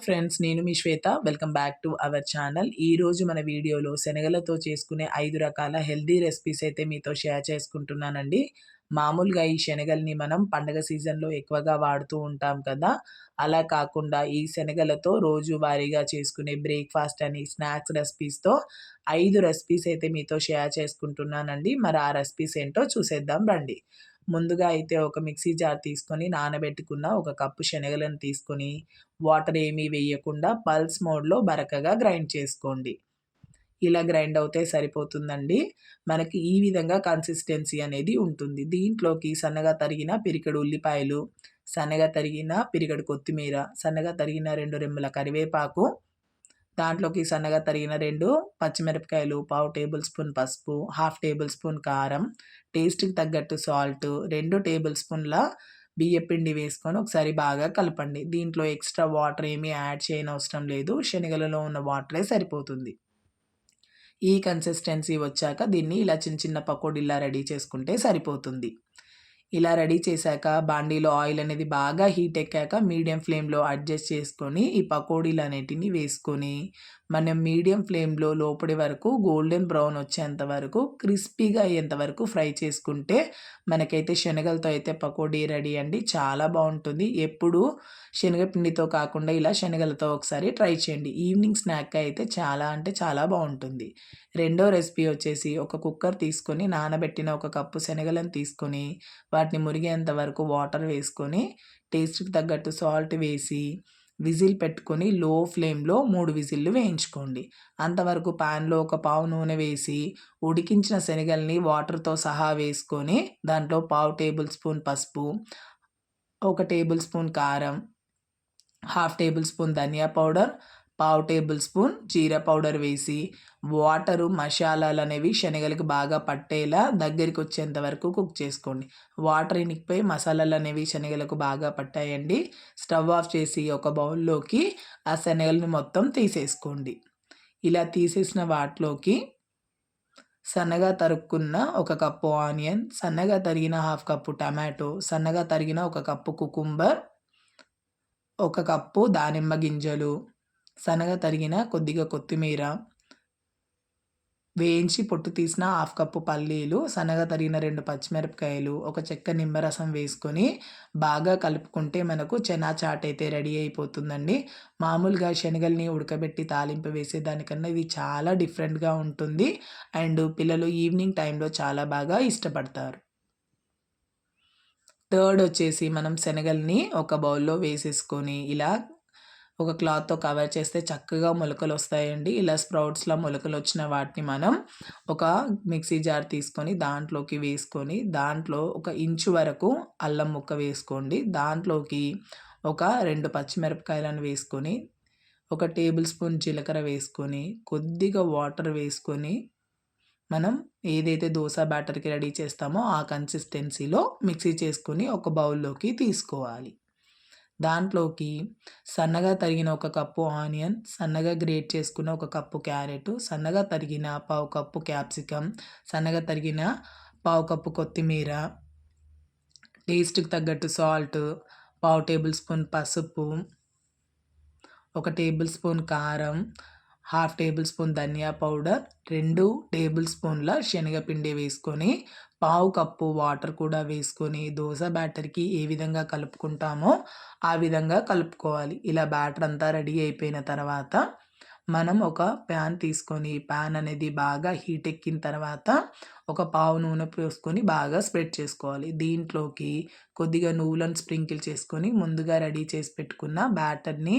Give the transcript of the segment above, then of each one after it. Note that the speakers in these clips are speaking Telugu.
ఫ్రెండ్స్ నేను మీ Swetha. Welcome back to our channel ఈరోజు మన వీడియోలో శనగలతో చేసుకునే ఐదు రకాల హెల్దీ రెసిపీస్ అయితే మీతో షేర్ చేసుకుంటున్నానండి. మామూలుగా ఈ శనగల్ని మనం పండగ సీజన్లో ఎక్కువగా వాడుతూ ఉంటాం కదా. అలా కాకుండా ఈ శనగలతో రోజువారీగా చేసుకునే బ్రేక్ఫాస్ట్ అని స్నాక్స్ రెసిపీస్తో ఐదు రెసిపీస్ అయితే మీతో షేర్ చేసుకుంటున్నానండి. మరి ఆ రెసిపీస్ ఏంటో చూసేద్దాం రండి. ముందుగా అయితే ఒక మిక్సీ జార్ తీసుకొని నానబెట్టుకున్న ఒక కప్పు శనగలను తీసుకొని వాటర్ ఏమీ వేయకుండా పల్స్ మోడ్లో బరకగా గ్రైండ్ చేసుకోండి. ఇలా గ్రైండ్ అవుతే సరిపోతుందండి. మనకి ఈ విధంగా కన్సిస్టెన్సీ అనేది ఉంటుంది. దీంట్లోకి సన్నగా తరిగిన పిరికడు ఉల్లిపాయలు సన్నగా తరిగిన పిరికడు కొత్తిమీర సన్నగా తరిగిన రెండు రెమ్మల కరివేపాకు దాంట్లోకి సన్నగా తరిగిన రెండు పచ్చిమిరపకాయలు పావు టేబుల్ స్పూన్ పసుపు హాఫ్ టేబుల్ స్పూన్ కారం టేస్ట్కి తగ్గట్టు సాల్ట్ రెండు టేబుల్ స్పూన్ల బియ్యపిండి వేసుకొని ఒకసారి బాగా కలపండి. దీంట్లో ఎక్స్ట్రా వాటర్ ఏమీ యాడ్ చేయనవసరం లేదు. శనగలలో ఉన్న వాటరే సరిపోతుంది. ఈ కన్సిస్టెన్సీ వచ్చాక దీన్ని ఇలా చిన్న చిన్న పకోడీలా రెడీ చేసుకుంటే సరిపోతుంది. ఇలా రెడీ చేశాక బాండీలో ఆయిల్ అనేది బాగా హీట్ ఎక్కాక మీడియం ఫ్లేమ్లో అడ్జస్ట్ చేసుకొని ఈ పకోడీలు అనేటివి వేసుకొని మనం మీడియం ఫ్లేమ్లో లోపలి వరకు గోల్డెన్ బ్రౌన్ వచ్చేంత వరకు క్రిస్పీగా అయ్యేంత వరకు ఫ్రై చేసుకుంటే మనకైతే శనగలతో అయితే పకోడీ రెడీ అండి. చాలా బాగుంటుంది. ఎప్పుడు శనగపిండితో కాకుండా ఇలా శనగలతో ఒకసారి ట్రై చేయండి. ఈవినింగ్ స్నాక్ అయితే చాలా అంటే చాలా బాగుంటుంది. రెండో రెసిపీ వచ్చేసి ఒక కుక్కర్ తీసుకొని నానబెట్టిన ఒక కప్పు శనగలను తీసుకొని వాటిని మురిగేంత వరకు వాటర్ వేసుకొని టేస్ట్కి తగ్గట్టు సాల్ట్ వేసి విజిల్ పెట్టుకొని లో ఫ్లేమ్లో మూడు విజిల్లు వేయించుకోండి. అంతవరకు ప్యాన్లో ఒక పావు నూనె వేసి ఉడికించిన శనగల్ని వాటర్తో సహా వేసుకొని దాంట్లో పావు టేబుల్ స్పూన్ పసుపు ఒక టేబుల్ స్పూన్ కారం హాఫ్ టేబుల్ స్పూన్ ధనియా పౌడర్ పావు టేబుల్ స్పూన్ జీరా పౌడర్ వేసి వాటరు మసాలాలు అనేవి శనగలకు బాగా పట్టేలా దగ్గరికి వచ్చేంత వరకు కుక్ చేసుకోండి. వాటర్ ఇనికిపోయి మసాలాలు అనేవి శనగలకు బాగా పట్టాయండి. స్టవ్ ఆఫ్ చేసి ఒక బౌల్లోకి ఆ శనగలను మొత్తం తీసేసుకోండి. ఇలా తీసేసిన వాటిలోకి సన్నగా తరుక్కున్న ఒక కప్పు ఆనియన్ సన్నగా తరిగిన హాఫ్ కప్పు టమాటో సన్నగా తరిగిన ఒక కప్పు కుకుంబర్ ఒక కప్పు దానిమ్మ గింజలు సన్నగా తరిగిన కొద్దిగా కొత్తిమీర వేయించి పొట్టు తీసిన హాఫ్ కప్పు పల్లీలు సన్నగా తరిగిన రెండు పచ్చిమిరపకాయలు ఒక చెక్క నిమ్మరసం వేసుకొని బాగా కలుపుకుంటే మనకు చెనా చాట్ అయితే రెడీ అయిపోతుందండి. మామూలుగా శనగల్ని ఉడకబెట్టి తాలింపు వేసే దానికన్నా ఇది చాలా డిఫరెంట్గా ఉంటుంది. అండ్ పిల్లలు ఈవినింగ్ టైంలో చాలా బాగా ఇష్టపడతారు. థర్డ్ వచ్చేసి మనం శనగల్ని ఒక బౌల్లో వేసేసుకొని ఇలా ఒక క్లాత్తో కవర్ చేస్తే చక్కగా మొలకలు వస్తాయండి ఇలా స్ప్రౌట్స్లో మొలకలు వచ్చిన వాటిని మనం ఒక మిక్సీ జార్ తీసుకొని దాంట్లోకి వేసుకొని దాంట్లో ఒక ఇంచు వరకు అల్లం ముక్క వేసుకోండి. దాంట్లోకి ఒక రెండు పచ్చిమిరపకాయలను వేసుకొని ఒక టేబుల్ స్పూన్ జీలకర్ర వేసుకొని కొద్దిగా వాటర్ వేసుకొని మనం ఏదైతే దోశ బ్యాటర్కి రెడీ చేస్తామో ఆ కన్సిస్టెన్సీలో మిక్సీ చేసుకొని ఒక బౌల్లోకి తీసుకోవాలి. దాంట్లోకి సన్నగా తరిగిన ఒక కప్పు ఆనియన్ సన్నగా గ్రేట్ చేసుకున్న ఒక కప్పు క్యారెట్ సన్నగా తరిగిన పావు కప్పు క్యాప్సికమ్ సన్నగా తరిగిన పావు కప్పు కొత్తిమీర టేస్ట్కి తగ్గట్టు సాల్ట్ పావు టేబుల్ స్పూన్ పసుపు ఒక టేబుల్ స్పూన్ కారం హాఫ్ టేబుల్ స్పూన్ ధనియా పౌడర్ రెండు టేబుల్ స్పూన్ల శనగపిండి వేసుకొని పావు కప్పు వాటర్ కూడా వేసుకొని దోశ బ్యాటర్కి ఏ విధంగా కలుపుకుంటామో ఆ విధంగా కలుపుకోవాలి. ఇలా బ్యాటర్ అంతా రెడీ అయిపోయిన తర్వాత మనం ఒక ప్యాన్ తీసుకొని ప్యాన్ అనేది బాగా హీట్ ఎక్కిన తర్వాత ఒక పావు నూనె పోసుకొని బాగా స్ప్రెడ్ చేసుకోవాలి. దీంట్లోకి కొద్దిగా నువ్వులను స్ప్రింకిల్ చేసుకొని ముందుగా రెడీ చేసి పెట్టుకున్న బ్యాటర్ని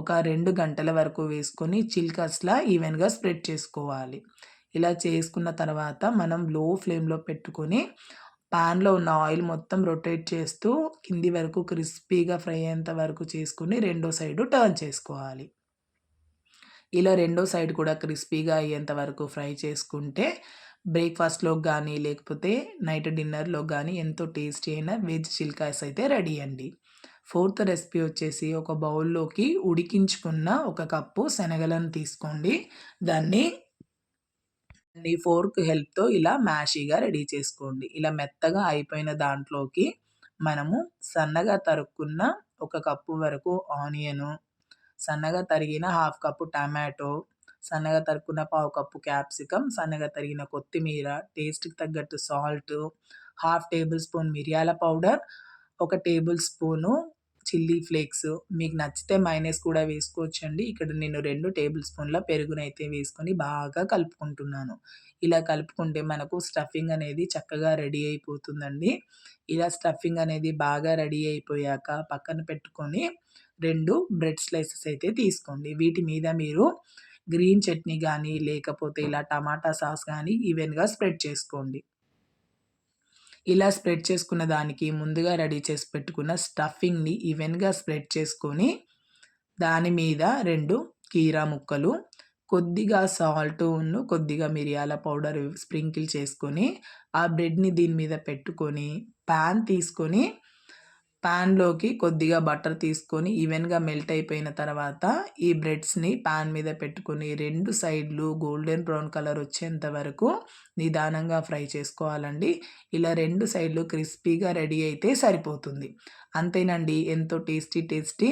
ఒక రెండు గంటల వరకు వేసుకొని చిల్కస్లా ఈవెన్గా స్ప్రెడ్ చేసుకోవాలి. ఇలా చేసుకున్న తర్వాత మనం లో ఫ్లేమ్లో పెట్టుకొని పాన్లో ఉన్న ఆయిల్ మొత్తం రొటేట్ చేస్తూ కింది వరకు క్రిస్పీగా ఫ్రై అయ్యేంత వరకు చేసుకుని రెండో సైడు టర్న్ చేసుకోవాలి. ఇలా రెండో సైడ్ కూడా క్రిస్పీగా అయ్యేంత వరకు ఫ్రై చేసుకుంటే బ్రేక్ఫాస్ట్లో కానీ లేకపోతే నైట్ డిన్నర్లో కానీ ఎంతో టేస్టీ అయిన వెజ్ చిల్కాస్ అయితే రెడీ అండి. ఫోర్త్ రెసిపీ వచ్చేసి ఒక బౌల్లోకి ఉడికించుకున్న ఒక కప్పు శనగలను తీసుకోండి. దాన్ని ఫోర్క్ హెల్ప్తో ఇలా మ్యాషీగా రెడీ చేసుకోండి. ఇలా మెత్తగా అయిపోయిన దాంట్లోకి మనము సన్నగా తరుక్కున్న ఒక కప్పు వరకు ఆనియను సన్నగా తరిగిన హాఫ్ కప్పు టమాటో సన్నగా తరుక్కున్న పావు కప్పు క్యాప్సికమ్ సన్నగా తరిగిన కొత్తిమీర టేస్ట్కి తగ్గట్టు సాల్ట్ హాఫ్ టేబుల్ స్పూన్ మిరియాల పౌడర్ ఒక టేబుల్ స్పూను చిల్లీ ఫ్లేక్స్. మీకు నచ్చితే మైనస్ కూడా వేసుకోవచ్చండి. ఇక్కడ నేను రెండు టేబుల్ స్పూన్ల పెరుగునైతే వేసుకొని బాగా కలుపుకుంటున్నాను. ఇలా కలుపుకుంటే మనకు స్టఫింగ్ అనేది చక్కగా రెడీ అయిపోతుందండి. ఇలా స్టఫింగ్ అనేది బాగా రెడీ అయిపోయాక పక్కన పెట్టుకొని రెండు బ్రెడ్ స్లైసెస్ అయితే తీసుకోండి. వీటి మీద మీరు గ్రీన్ చట్నీ కానీ లేకపోతే ఇలా టమాటా సాస్ కానీ ఈవెన్గా స్ప్రెడ్ చేసుకోండి. ఇలా స్ప్రెడ్ చేసుకున్న దానికి ముందుగా రెడీ చేసి పెట్టుకున్న స్టఫింగ్ని ఈవెన్గా స్ప్రెడ్ చేసుకొని దాని మీద రెండు కీరా ముక్కలు కొద్దిగా సాల్ట్ను కొద్దిగా మిరియాల పౌడర్ స్ప్రింకిల్ చేసుకొని ఆ బ్రెడ్ని దీని మీద పెట్టుకొని ప్యాన్ తీసుకొని ప్యాన్లోకి కొద్దిగా బటర్ తీసుకొని ఈవెన్గా మెల్ట్ అయిపోయిన తర్వాత ఈ బ్రెడ్స్ని ప్యాన్ మీద పెట్టుకొని రెండు సైడ్లు గోల్డెన్ బ్రౌన్ కలర్ వచ్చేంత వరకు నిదానంగా ఫ్రై చేసుకోవాలండి. ఇలా రెండు సైడ్లు క్రిస్పీగా రెడీ అయితే సరిపోతుంది. అంతేనండి ఎంతో tasty tasty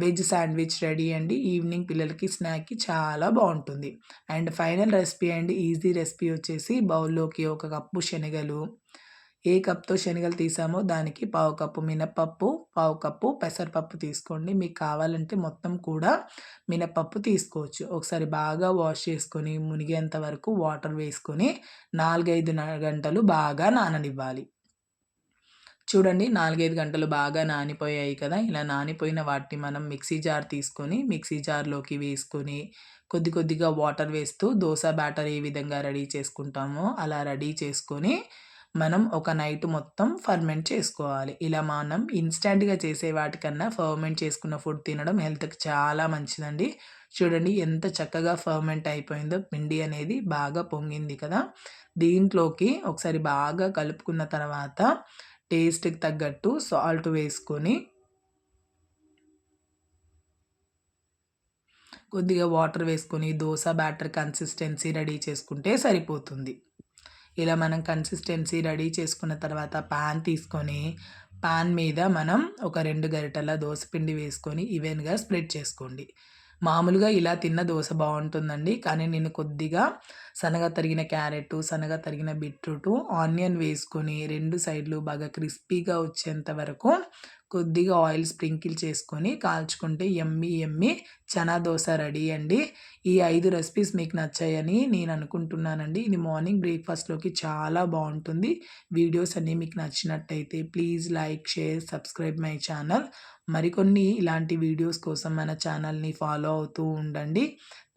veg sandwich ready అండి. ఈవినింగ్ పిల్లలకి స్నాక్కి చాలా బాగుంటుంది. అండ్ ఫైనల్ రెసిపీ అండి ఈజీ రెసిపీ వచ్చేసి బౌల్లోకి ఒక కప్పు శనగలు ఏ కప్తో శనగలు తీసామో దానికి పావు కప్పు మినపప్పు పావు కప్పు పెసరపప్పు తీసుకోండి. మీకు కావాలంటే మొత్తం కూడా మినపప్పు తీసుకోవచ్చు. ఒకసారి బాగా వాష్ చేసుకొని మునిగేంత వరకు వాటర్ వేసుకొని నాలుగైదు గంటలు బాగా నాననివ్వాలి. చూడండి నాలుగైదు గంటలు బాగా నానిపోయాయి కదా! ఇలా నానిపోయిన వాటిని మనం మిక్సీ జార్ తీసుకొని మిక్సీ జార్లోకి వేసుకొని కొద్ది కొద్దిగా వాటర్ వేస్తూ దోశ బ్యాటర్ ఏ విధంగా రెడీ చేసుకుంటామో అలా రెడీ చేసుకొని మనం ఒక నైట్ మొత్తం ఫర్మెంట్ చేసుకోవాలి. ఇలా మనం ఇన్స్టెంట్గా చేసే వాటికన్నా ఫర్మెంట్ చేసుకున్న ఫుడ్ తినడం హెల్త్కి చాలా మంచిదండి. చూడండి ఎంత చక్కగా ఫర్మెంట్ అయిపోయిందో పిండి అనేది బాగా పొంగింది కదా. దీంట్లోకి ఒకసారి బాగా కలుపుకున్న తర్వాత టేస్ట్కి తగ్గట్టు సాల్ట్ వేసుకొని కొద్దిగా వాటర్ వేసుకొని దోశ బ్యాటర్ కన్సిస్టెన్సీ రెడీ చేసుకుంటే సరిపోతుంది. ఇలా మనం కన్సిస్టెన్సీ రెడీ చేసుకున్న తర్వాత పాన్ తీసుకొని పాన్ మీద మనం ఒక రెండు గరిటెల పిండి వేసుకొని ఈవెన్గా స్ప్రెడ్ చేసుకోండి. మామూలుగా ఇలా తిన్న దోశ బాగుంటుందండి కానీ నేను కొద్దిగా సన్నగా తరిగిన క్యారెట్ సన్నగా తరిగిన బీట్రూట్ ఆనియన్ వేసుకొని రెండు సైడ్లు బాగా క్రిస్పీగా వచ్చేంత వరకు కొద్దిగా ఆయిల్ స్ప్రింకిల్ చేసుకొని కాల్చుకుంటే ఎమ్మి ఎమ్మి చనా దోశ రెడీ అండి. ఈ ఐదు రెసిపీస్ మీకు నచ్చాయని నేను అనుకుంటున్నానండి. ఇది మార్నింగ్ బ్రేక్ఫాస్ట్లోకి చాలా బాగుంటుంది. వీడియోస్ అన్నీ మీకు నచ్చినట్టయితే please like share subscribe my channel. మరికొన్ని ఇలాంటి వీడియోస్ కోసం మన ఛానల్ని ఫాలో అవుతూ ఉండండి.